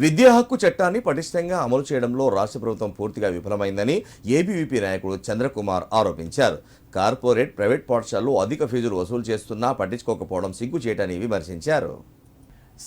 విద్యా హక్కు చట్టాన్ని పటిష్టంగా అమలు చేయడంలో రాష్ట్ర ప్రభుత్వం పూర్తిగా విఫలమైందని ఏబీవీపీ నాయకుడు చంద్రకుమార్ ఆరోపించారు. కార్పొరేట్ ప్రైవేట్ పాఠశాలలు అధిక ఫీజులు వసూలు చేస్తున్నా పట్టించుకోకపోవడం సిగ్గు చేయటని విమర్శించారు.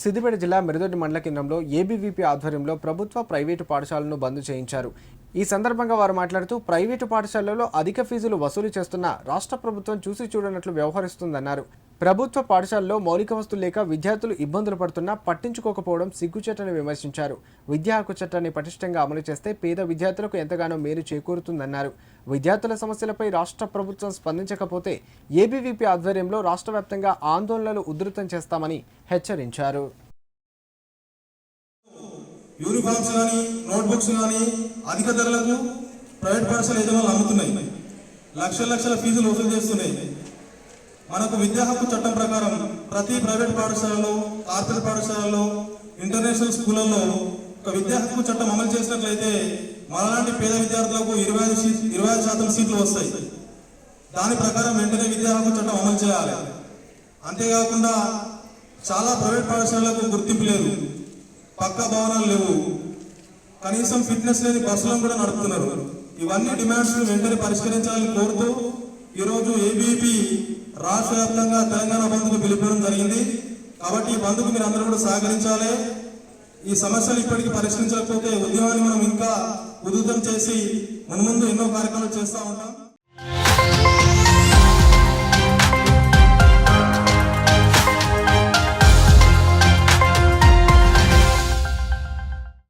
సిద్దిపేట జిల్లా మెరుదొడ్డి మండల కేంద్రంలో ఏబీవీపీ ఆధ్వర్యంలో ప్రభుత్వ ప్రైవేటు పాఠశాలను బంద్ చేయించారు. ఈ సందర్భంగా వారు మాట్లాడుతూ ప్రైవేటు పాఠశాలల్లో అధిక ఫీజులు వసూలు చేస్తున్న రాష్ట్ర ప్రభుత్వం చూసి చూడనట్లు వ్యవహరిస్తుందన్నారు. ప్రభుత్వ పాఠశాలలో మౌలిక వస్తువులు లేక విద్యార్థులు ఇబ్బందులు పడుతున్నా పట్టించుకోకపోవడం సిగ్గుచేటని విమర్శించారు. విద్యా హక్కు చట్టాన్ని పటిష్టంగా అమలు చేస్తే పేద విద్యార్థులకు ఎంతగానో మేలు చేకూరుతుందన్నారు. విద్యార్థుల సమస్యలపై రాష్ట్ర ప్రభుత్వం స్పందించకపోతే ఏబీవీపీ ఆధ్వర్యంలో రాష్ట్ర వ్యాప్తంగా ఆందోళనలు ఉధృతం చేస్తామని హెచ్చరించారు. యూనిఫామ్స్ కానీ నోట్బుక్స్ కానీ అధిక ధరలకు ప్రైవేట్ పాఠశాల యజమానులు అమ్ముతున్నాయి. లక్షల లక్షల ఫీజులు వసూలు చేస్తున్నాయి. మనకు విద్యా హక్కు చట్టం ప్రకారం ప్రతి ప్రైవేట్ పాఠశాలలో కార్పొరేట్ పాఠశాలలో ఇంటర్నేషనల్ స్కూళ్ళల్లో ఒక విద్యా హక్కు చట్టం అమలు చేసినట్లయితే మనలాంటి పేద విద్యార్థులకు ఇరవై ఐదు ఇరవై ఐదు శాతం సీట్లు వస్తాయి. దాని ప్రకారం వెంటనే విద్యా హక్కు చట్టం అమలు చేయాలి. అంతేకాకుండా చాలా ప్రైవేట్ పాఠశాలలకు గుర్తింపు లేదు. పక్క భవనాలు లేవు. కనీసం ఫిట్నెస్ లేని బస్సులను కూడా నడుపుతున్నారు. ఇవన్నీ డిమాండ్స్ వెంటనే పరిష్కరించాలని కోరుతూ ఈరోజు ఏబీపీ రాష్ట్ర వ్యాప్తంగా తెలంగాణ బంధుకు పిలుపుకోవడం జరిగింది. కాబట్టి ఈ బంధుకు మీరు అందరూ కూడా సహకరించాలి. ఈ సమస్యలు ఇప్పటికీ పరిష్కరించకపోతే ఉద్యమాన్ని మనం ఇంకా ఉధృతం చేసి మన ముందు ఎన్నో కార్యక్రమాలు చేస్తూ ఉంటాం.